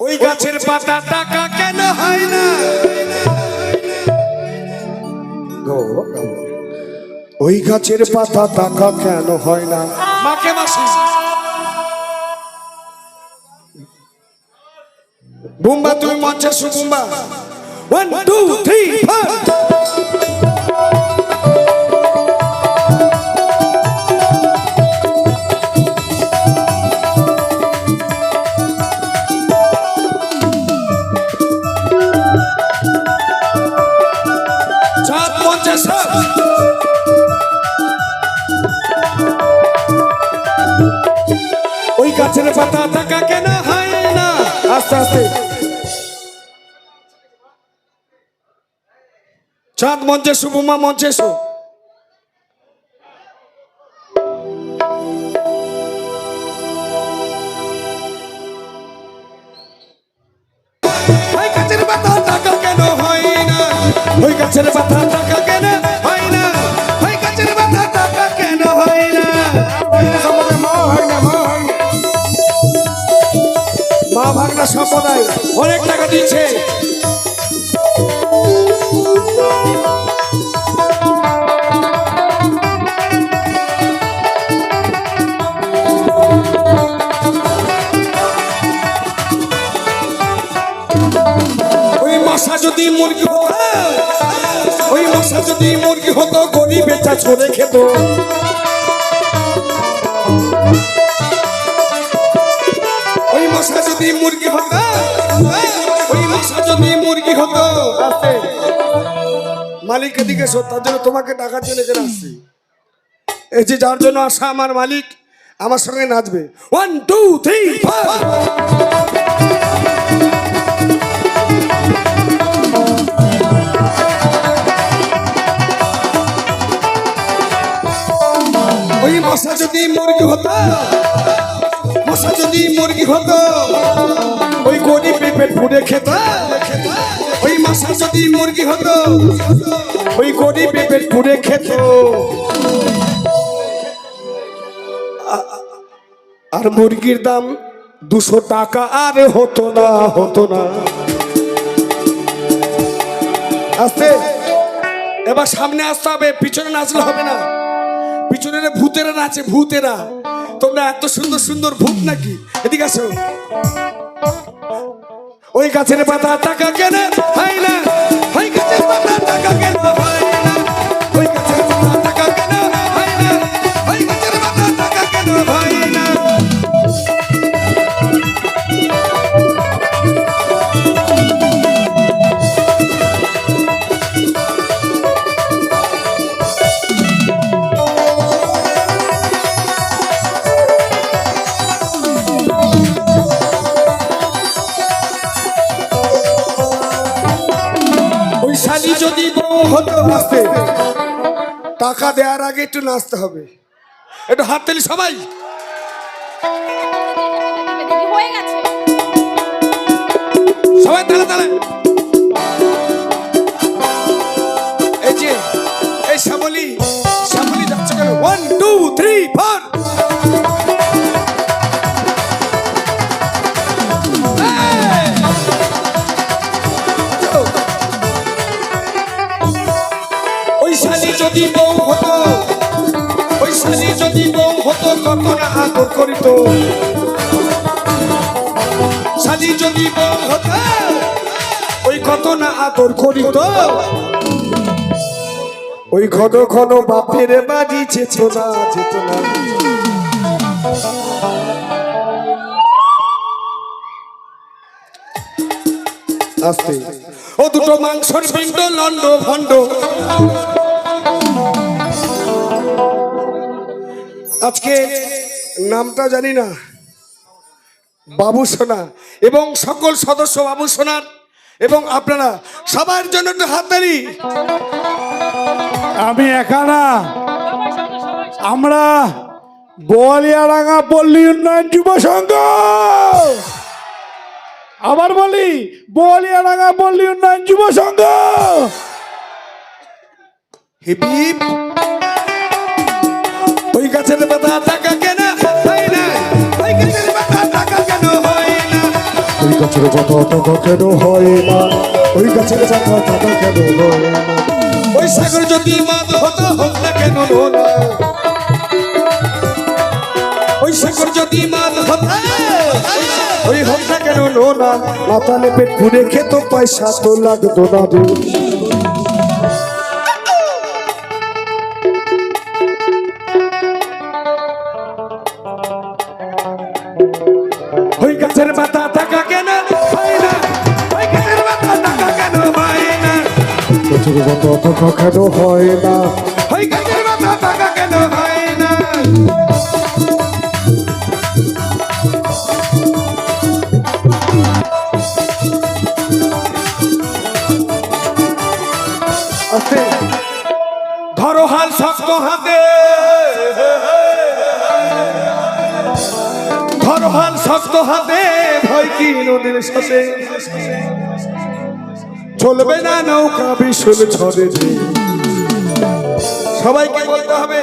ওই গাছের পাতা টাকা কেন হয় না? ওই গাছের পাতা টাকা কেন হয় না? মাকে মাসি। বুম্বা তুমি মঞ্চে শু ফোর সাত মঞ্চে সাত ওই গাছের পাতা টাকা কেন হয় না? আস্তে আস্তে। চাঁদ মঞ্চে মঞ্চে টাকা কেন হয় না? ওই গাছের পাতা টাকা কেন হয় না? ওই গাছের পাতা টাকা কেন হয় না? মা ভাগনা সম্প্রদায় অনেক টাকা দিচ্ছে। মুরগি ওই মশা যদি মুরগি হতো গনি বেচা ছড়ে খেত। ওই মশা যদি মুরগি হতো ওই মশা যদি মুরগি হতো। মালিক এদিকে এসো তার জন্য তোমাকে টাকার জন্য এখানে আসছি। এই যে যার জন্য আসা আমার মালিক আমার সঙ্গে নাচবে। ওয়ান টু থ্রি ফোর মশা যদি মুরগি হতো, মশা যদি মুরগি হতো, ওই গরিব পেট ফুড়ে খেত, ওই মশা যদি মুরগি হতো, ওই গরিব পেট ফুড়ে খেত। আর মুরগির দাম দুশো টাকা আর হতো না হতো না। আস্তে, এবার সামনে আসতে হবে, পিছনে নাচলে হবে না। পিছনের ভূতেরা নাচে, ভূতেরা। তোমরা এত সুন্দর সুন্দর ভূত নাকি? এদিকে আসো। ওই গাছের পাতা টাকা কেন হাই না। ওই বউ নাচতে টাকা দেওয়ার আগে একটু নাচতে হবে। একটু হাত তেলি সবাই। হয়ে সবাই তাহলে তালে। যদি বউ হতো ওই শালি যদি বউ হতো কত না আদর করিত? শালি যদি বউ হতো, ওই কত না আদর করিত? ওই ঘন ঘন বাপের বাড়ি যেত না যেত না। আস্তে। ও দুটো মাংসর পিণ্ড লন্ড ভণ্ড। আজকে নামটা জানি না। বাবু সোনা এবং সকল সদস্য বাবু সোনার এবং আপনারা সবার জন্য একটু হাততালি। আমি একা না। আমরা বলিয়াডাঙ্গা পল্লী উন্নয়ন যুব সংঘ। আবার বলি বলিয়াডাঙ্গা পল্লী উন্নয়ন যুব সংঘ। হিপিপ ওই গাছের পাতা টাকা কেন হয় না? ওই গাছের পাতা টাকা কেন হয় না? ওই গাছের পাতা টাকা কেন হয় না? ওই গাছের পাতা টাকা কেন হয় না? ওই সাগর যদি মাদ হতো হোক না কেন ওই সাগর যদি মাদ হতো ওই হোক না কেন মাতালে পেট পুড়ে খেত পয়সা তো লাগতো না গাছের পাতা টাকা কেন হয় না? হয় হাতে। ধরো হাল শক্ত হাতে, ভয় কি নদীর সাথে? চলবে না নৌকা বিশুল ছড়ে যে। সবাইকে বলতে হবে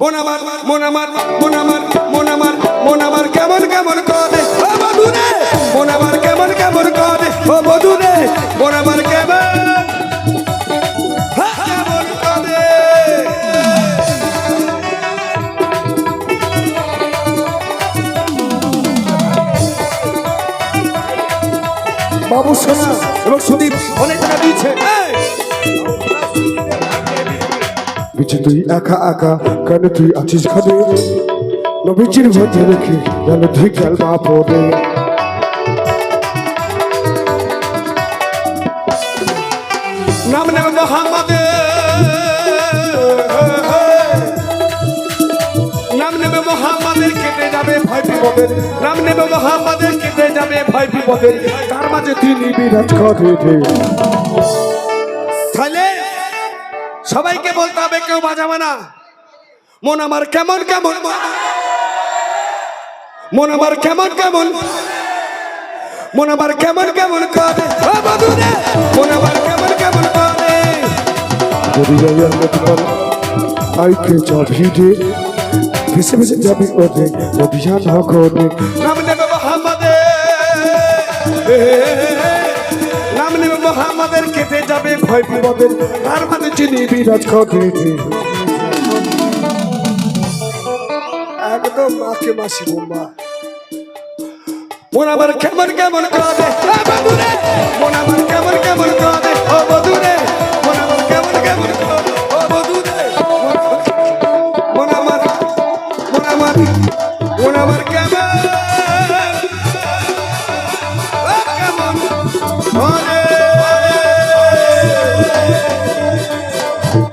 মন আমার মন আমার মন আমার মন আমার মন আমার কেমন কেমন করে। ও বধুরে মন আমার কেমন কেমন করে। ও বধুরে মন আমার কেমন এই! বিচি তুই একা একা কেন তুই আছিস খাবে নবীজির মধ্যে রেখে গেল তুই খেলবা পড়ে। নাম নাম মোহাম্মদে। বিপদের। নাম নেবে মোহাম্মদের কেটে যাবে ভয় বিপদের। তার মাঝে তিনি বিরাজ করে তাহলে সবাইকে বলতে হবে, কেউ বাজাবে না। মন আমার কেমন কেমন। মন আমার কেমন কেমন। মন আমার কেমন কেমন করে। মন আমার কেমন কেমন করে। আইকে যাবি রে ভেসে ভেসে যাবি ওরে নদিয়া না করে নাম নেবে মোহাম্মদে নাম নেবে মোহাম্মদের কেটে যাবে ভয় বিপদের। তার মাঝে চিনি বিরাজ করে একদম মাকে মাসি বোম্বা মন আমার কেমন কেমন কাঁদে। মন আমার কেমন কেমন কাঁদে। ও বধুরে মন আমার কেমন কেমন